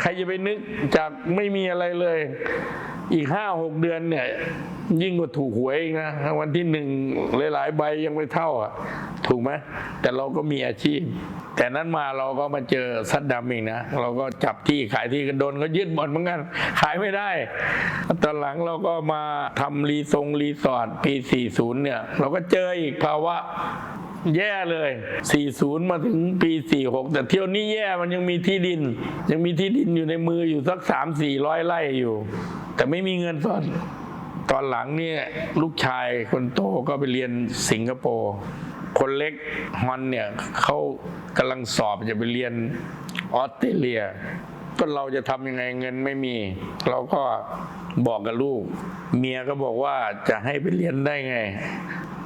ใครจะไปนึกจากไม่มีอะไรเลย อีกห้าหกเดือนเนี่ย ยิ่งกว่าถูกหวยอีกนะวันที่หนึ่งหลายๆใบยังไม่เท่าอะ ถูกไหมแต่เราก็มีอาชีพ แต่นั้นมาเราก็มาเจอซัดดำอีกนะ เราก็จับที่ขายที่กันโดนก็ยึดหมดเหมือนกัน ขายไม่ได้ตอนหลังเราก็มาทำรีทรงรีสอร์ทปี 40 เนี่ย เราก็เจออีกภาวะ แย่เลย 40 มาถึงปี 46 แต่เที่ยวนี้แย่มันยังมีที่ดิน ยังมีที่ดินอยู่ในมืออยู่สัก 3 4 0 0ไร่อยู่ แต่ไม่มีเงินสดตอนหลังเนี่ยลูกชายคนโตก็ไปเรียนสิงคโปร์คนเล็กฮอนเนี่ยเขากำลังสอบจะไปเรียนออสเตรเลีย ก็เราจะทำยังไงเงินไม่มี เราก็บอกกับลูก เมียก็บอกว่าจะให้ไปเรียนได้ไง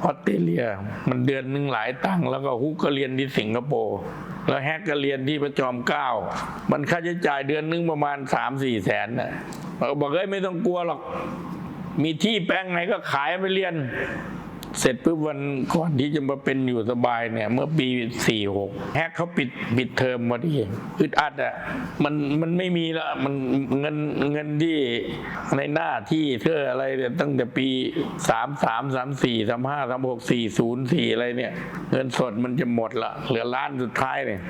ออสเตรเลีย มันเดือนหนึ่งหลายตังแล้วก็ฮุกก็เรียนที่สิงคโปร์แล้วแฮกก็เรียนที่ประจอมเก้า มันค่าใช้จ่ายเดือนนึงประมาณสามสี่แสนน่ะเราบอกเอ้ยไม่ต้องกลัวหรอก มีที่แปลงไหนก็ขายไปเรียน เสร็จปุ๊บวันก่อนที่จะมาเป็นอยู่สบายเนี่ย เมื่อปี46แฮกเขาปิดปิดเทอมพอดีอึดอัดอะมันมันไม่มีละมันเงินเงินที่ในหน้าที่เท่าอะไรเนี่ยตั้งแต่ปี3 3 3 4 3 5 3 6 4 0 4อะไรเนี่ย เงินสดมันจะหมดละเหลือล้านสุดท้ายเนี่ย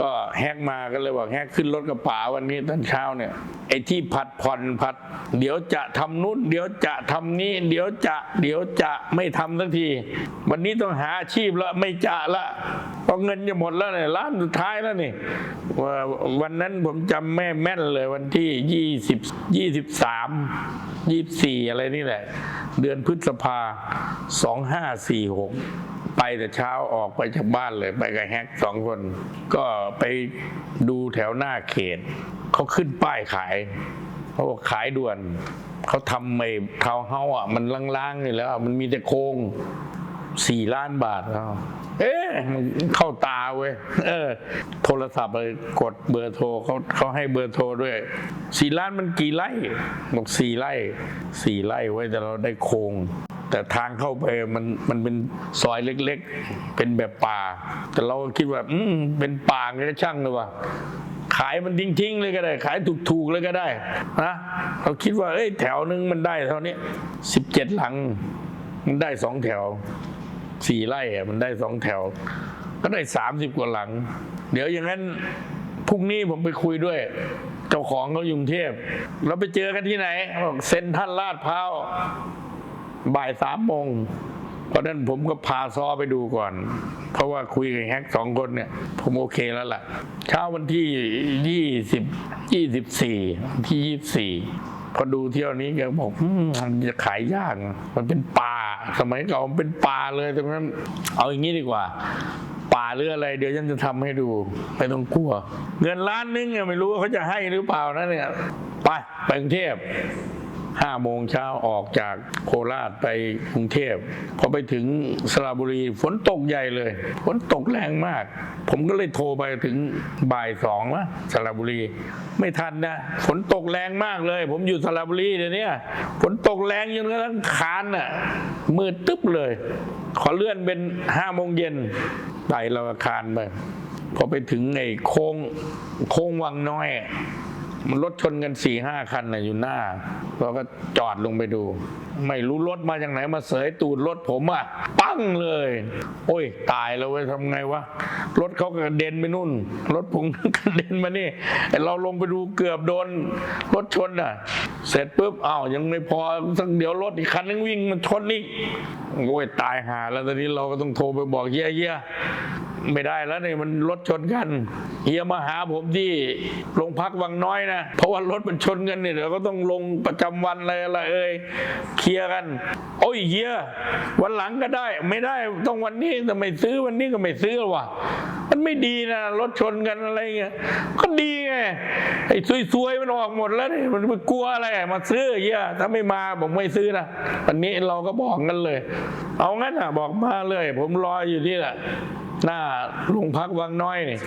ก็แฮกมาก็เลยบอกแฮกขึ้นรถกระป๋าวันนี้ตอนเช้าเนี่ยไอ้ที่ผัดผ่อนผัด เดี๋ยวจะทำนู้นเดี๋ยวจะทำนี้ เดี๋ยวจะเดี๋ยวจะไม่ทำสักที วันนี้ต้องหาอาชีพละไม่จะละเพราะเงินจะหมดแล้วเนี่ยล้านสุดท้ายแล้วนี่ว่าวันนั้นผมจำแม่แม่นเลยวันที่ยี่สิบยี่สิบสามยี่สี่อะไรนี่แหละ เดือนพฤษภาสองห้าสี่หก ไปแต่เช้าออกไปจากบ้านเลย ไปกับแฮกสองคน ก็ไปดูแถวหน้าเขต เขาขึ้นป้ายขายเขาบอกขายด่วน เขาทำไม่เทาวเฮาอะ มันล้างๆอยู่แล้ว มันมีแต่โครงสี่ล้านบาทแล้วเอ๊ะมันเข้าตาเว้ยเออ โทรศัพท์เลยกดเบอร์โทรเขาเขาให้เบอร์โทรด้วยสี่ล้านมันกี่ไร่บอกสี่ไร่สี่ไร่ไว้แต่เราได้โครง แต่ทางเข้าไปมันมันเป็นซอยเล็ก ๆ เป็นแบบป่า แต่เราคิดว่า อืมเป็นป่าไงก็ช่างเลยว่ะขายมันทิ้งๆเลยก็ได้ ขายถูกๆเลยก็ได้นะเราคิดว่าเอ้ยแถวนึงมันได้เท่านี้สิบเจ็ดหลัง มันได้สองแถวสี่ไร่อะมันได้สองแถว ก็ได้สามสิบกว่าหลัง เดี๋ยวอย่างนั้นพรุ่งนี้ผมไปคุยด้วย เจ้าของเขาอยู่กรุงเทพ เราไปเจอกันที่ไหนบอกเซ็นทรัลลาดพร้าว บ่ายสามโมงเพราะนั้นผมก็พาซอไปดูก่อน เพราะว่าคุยกับแฮกสองคนเนี่ย ผมโอเคแล้วล่ะ เช้าวันที่ยี่สิบยี่สิบสี่ที่ยี่สี่พอดูเที่ยวนี้แกบอกมันจะขายยาก มันเป็นป่า สมัยเก่อนมันเป็นป่าเลยตรงนั้น เอาอย่างนี้ดีกว่า ป่าหรืออะไรเดี๋ยวฉันจะทำให้ดูไม่ต้องกลัว เงินล้านนึงอะไม่รู้ว่าเขาจะให้หรือเปล่านะเนี่ย ไปไปกรุงเทพ ห้าโมงเช้าออกจากโคราชไปกรุงเทพพอไปถึงสระบุรีฝนตกใหญ่เลย ฝนตกแรงมาก ผมก็เลยโทรไปถึงบ่ายสองนะสระบุรี ไม่ทันนะฝนตกแรงมากเลย ผมอยู่สระบุรีเดี๋ยวนี้ฝนตกแรงจนกระทั่งคานน่ะมืดตึ๊บเลย ขอเลื่อนเป็นห้าโมงเย็นไปเราคานไปพอไปถึงไอ้โค้งโค้งวังน้อย มันรถชนกันสี่ห้าคันนะอยู่หน้าเราก็จอดลงไปดู ไม่รู้รถมาจากไหนมาเสยตูดรถผมอะปั้งเลย โอ้ย ตายแล้วเว้ยทำไงวะ รถเขากระเด็นไปนู่น รถผมกระเด็นมานี่เราลงไปดูเกือบโดน รถชนอะ เสร็จปุ๊บอ้าวยังไม่พอสักเดี๋ยวรถอีกคันนึงวิ่งมาชนอีกโอ้ยตายหาแล้วตอนนี้เราก็ต้องโทรไปบอกเฮียเฮีย ไม่ได้แล้วเนี่ยมันรถชนกันเฮียมาหาผมที่โรงพักวังน้อยนะ เพราะว่ารถมันชนกันเนี่ยเดี๋ยวก็ต้องลงประจำวันอะไรอะไรเอ่ยเคลียร์กัน โอ้ยเฮียวันหลังก็ได้ ไม่ได้ต้องวันนี้แต่ไมซื้อวันนี้ก็ไม่ซื้อหรอวะมันไม่ดีนะรถชนกันอะไรเงี้ยก็ดีไงไอ้ซวยๆมันออกหมดแล้วเนี่ยมันไปกลัวอะไรมาซื้อเฮียถ้าไม่มาผมไม่ซื้อนะวันนี้เราก็บอกกันเลย เอางั้นอะบอกมาเลย ผมรออยู่ที่น่ะ หน้าโรงพักวังน้อยนี่